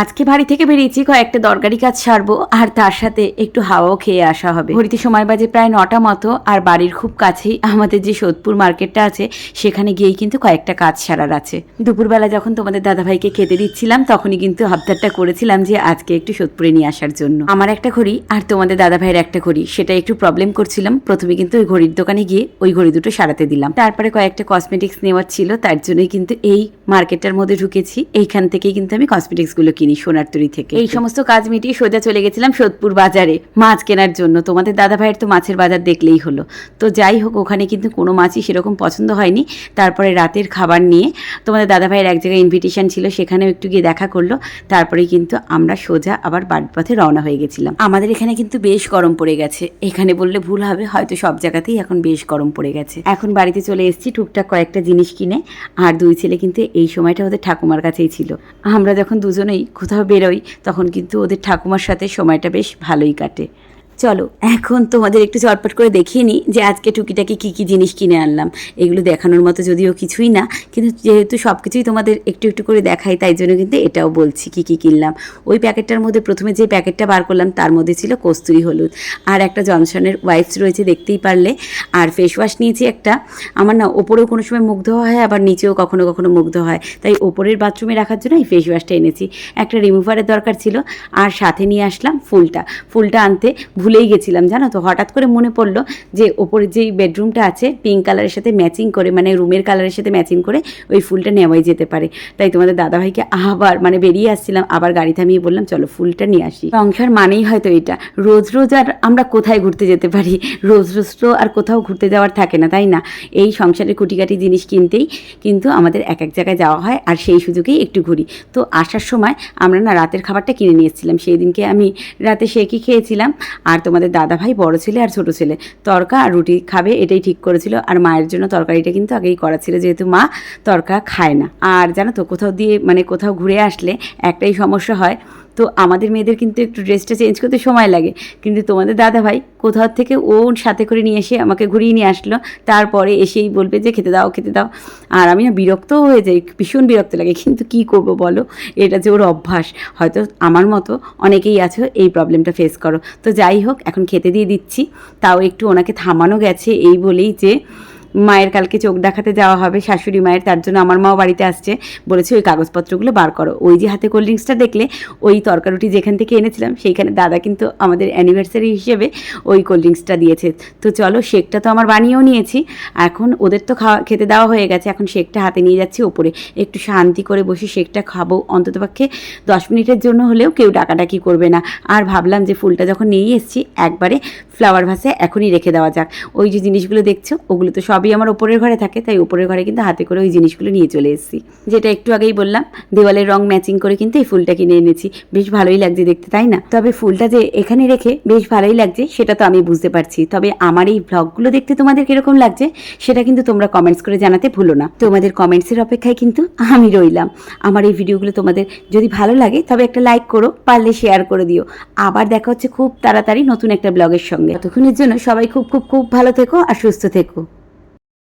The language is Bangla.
আজকে বাড়ি থেকে বেরিয়েছি, কয়েকটা দরকারি কাজ সারবো, আর তার সাথে একটু হাওয়াও খেয়ে আসা হবে। ঘড়িতে সময় বাজে প্রায় নটা মতো, আর বাড়ির খুব কাছেই আমাদের যে সোদপুর মার্কেটটা আছে, সেখানে গিয়েই কিন্তু কয়েকটা কাজ সারার আছে। দুপুরবেলা যখন তোমাদের দাদাভাইকে খেতে দিচ্ছিলাম, তখনই কিন্তু হাবদারটা করেছিলাম যে আজকে একটু সোদপুরে নিয়ে আসার জন্য। আমার একটা ঘড়ি, আর তোমাদের দাদাভাইয়ের একটা ঘড়ি, সেটা একটু প্রবলেম করছিলাম। প্রথমে কিন্তু ওই ঘড়ির দোকানে গিয়ে ওই ঘড়ি দুটো সারাতে দিলাম। তারপরে কয়েকটা কসমেটিক্স নেওয়ার ছিল, তার জন্যই কিন্তু এই মার্কেটটার মধ্যে ঢুকেছি। এইখান থেকেই কিন্তু আমি কসমেটিক্সগুলো কিনি সোনারতরি থেকে এই সমস্ত কাজ মিটিয়ে সোজা চলে গেছিলাম সোদপুর বাজারে মাছ কেনার জন্য। তোমাদের দাদা ভাইয়ের তো মাছের বাজার দেখলেই হলো। তো যাই হোক ওখানে কিন্তু কোনো মাছই সেরকম পছন্দ হয়নি। তারপরে রাতের খাবার নিয়ে তোমাদের দাদা ভাইয়ের এক জায়গায় ইনভিটেশন ছিল সেখানেও একটু গিয়ে দেখা করল। তারপরে কিন্তু আমরা সোজা আবার বাড়ির পথে রওনা হয়ে গেছিলাম। আমাদের এখানে কিন্তু বেশ গরম পড়ে গেছে। এখানে বললে ভুল হবে হয়তো সব জায়গাতেই এখন বেশ গরম পড়ে গেছে। এখন বাড়িতে চলে এসেছি টুকটাক কয়েকটা জিনিস কিনে। আর দুই ছেলে কিন্তু এই সময়টা ওদের ঠাকুমার কাছেই ছিল। আমরা যখন দুজনেই কোথাও বেরোই তখন কিন্তু ওদের ঠাকুমার সাথে সময়টা বেশ ভালোই কাটে। চলো, এখন তোমাদের একটু চটপট করে দেখিয়ে নিই যে আজকে টুকিটাকি কী কী জিনিস কিনে আনলাম। এগুলো দেখানোর মতো যদিও কিছুই না, কিন্তু যেহেতু সব কিছুই তোমাদের একটু একটু করে দেখাই, তাই জন্য কিন্তু এটাও বলছি কী কী কিনলাম। ওই প্যাকেটটার মধ্যে প্রথমে যে প্যাকেটটা বার করলাম, তার মধ্যে ছিল কস্তুরি হলুদ। আর একটা জনসনের ওয়াইপস রয়েছে, দেখতেই পারলে। আর ফেস ওয়াশ নিয়েছি একটা। আমার না ওপরেও কোনো সময় মুগ্ধ হয়, আবার নিচেও কখনো কখনো মুগ্ধ হয়। তাই ওপরের বাথরুমে রাখার জন্য এই ফেস ওয়াশটা এনেছি। একটা রিমুভারের দরকার ছিল, আর সাথে নিয়ে আসলাম ফুলটা। ফুলটা আনতে ভুলেই গেছিলাম, জানো তো? হঠাৎ করে মনে পড়ল যে ওপরের যেই বেডরুমটা আছে পিঙ্ক কালারের সাথে ম্যাচিং করে মানে রুমের কালারের সাথে ম্যাচিং করে ওই ফুলটা নেওয়াই যেতে পারে। তাই তোমাদের দাদাভাইকে আবার মানে বেরিয়ে আসছিলাম, আবার গাড়ি থামিয়ে বললাম, চলো ফুলটা নিয়ে আসি। সংসার মানেই হয়তো এটা। রোজ রোজ আর আমরা কোথায় ঘুরতে যেতে পারি? রোজ রোজ তো আর কোথাও ঘুরতে যাওয়ার থাকে না, তাই না? এই সংসারের কুটিকাটি জিনিস কিনতেই কিন্তু আমাদের এক এক জায়গায় যাওয়া হয় আর সেই সুযোগেই একটু ঘুরি। তো আসার সময় আমরা না রাতের খাবারটা কিনে নিয়ে এসেছিলাম। সেই দিনকে আমি, রাতে সেকি খেয়েছিলাম? আর তোমাদের দাদা ভাই বড় ছেলে আর ছোট ছেলে। তরকা আর রুটি খাবে, এটাই ঠিক করেছিল। আর মায়ের জন্য তরকারিটা কিন্তু আগেই করা ছিল, যেহেতু মা তরকা খায় না। আর জানো তো, কোথাও দিয়ে মানে কোথাও ঘুরে আসলে একটাই সমস্যা হয় তো আমাদের মেয়েদের কিন্তু একটু ড্রেসটা চেঞ্জ করতে সময় লাগে। কিন্তু তোমাদের দাদা ভাই কোথাও থেকে ও সাথে করে নিয়ে এসে আমাকে ঘুরিয়ে নিয়ে আসলো। তারপরে এসেই বলবে যে, খেতে দাও খেতে দাও। আর আমি না বিরক্ত হয়ে যাই, ভীষণ বিরক্ত লাগে। কিন্তু কি করব বলো? এটা যে ওর অভ্যাস। হয়তো আমার মতো অনেকেই আছো, এই প্রবলেমটা ফেস করো। তো যাই হোক, এখন খেতে দিয়ে দিচ্ছি। তাও একটু ওনাকে থামানো গেছে এই বলেই যে মায়ের কালকে চোখ দেখাতে যাওয়া হবে, শাশুড়ি মায়ের, তার জন্য আমার মাও বাড়িতে আসছে। বলেছে ওই কাগজপত্রগুলো বার করো। ওই যে হাতে কোল্ড ড্রিঙ্কসটা দেখলে, ওই তরকারুটি যেখান থেকে এনেছিলাম, সেইখানে দাদা কিন্তু আমাদের অ্যানিভার্সারি হিসেবে ওই কোল্ড ড্রিঙ্কসটা দিয়েছে। তো চলো, শেকটা তো আমার বানিয়েও নিয়েছি। এখন ওদের তো খাওয়া, খেতে দেওয়া হয়ে গেছে। এখন শেকটা হাতে নিয়ে যাচ্ছি ওপরে। একটু শান্তি করে বসে শেকটা খাব। অন্ততপক্ষে দশ মিনিটের জন্য হলেও কেউ ডাকাডাকি করবে না। আর ভাবলাম যে ফুলটা যখন নিয়ে এসেছি, একবারে ফ্লাওয়ার ভাসে এখনই রেখে দেওয়া যাক। ওই যে জিনিসগুলো দেখছ, ওগুলো তো সবই আমার ওপরের ঘরে থাকে, তাই ওপরের ঘরে কিন্তু হাতে করে ওই জিনিসগুলো নিয়ে চলে এসেছি। যেটা একটু আগেই বললাম, দেওয়ালের রং ম্যাচিং করে কিন্তু এই ফুলটা কিনে এনেছি। বেশ ভালোই লাগছে দেখতে, তাই না? তবে ফুলটা যে এখানে রেখে বেশ ভালোই লাগছে, সেটা তো আমি বুঝতে পারছি। তবে আমার এই ব্লগগুলো দেখতে তোমাদের কীরকম লাগছে, সেটা কিন্তু তোমরা কমেন্টস করে জানাতে ভুলো না। তোমাদের কমেন্টসের অপেক্ষায় কিন্তু আমি রইলাম। আমার এই ভিডিওগুলো তোমাদের যদি ভালো লাগে, তবে একটা লাইক করো, পারলে শেয়ার করে দিও। আবার দেখা হচ্ছে খুব তাড়াতাড়ি নতুন একটা ব্লগের সঙ্গে। ততক্ষণের জন্য সবাই খুব খুব খুব ভালো থেকো আর সুস্থ থেকো।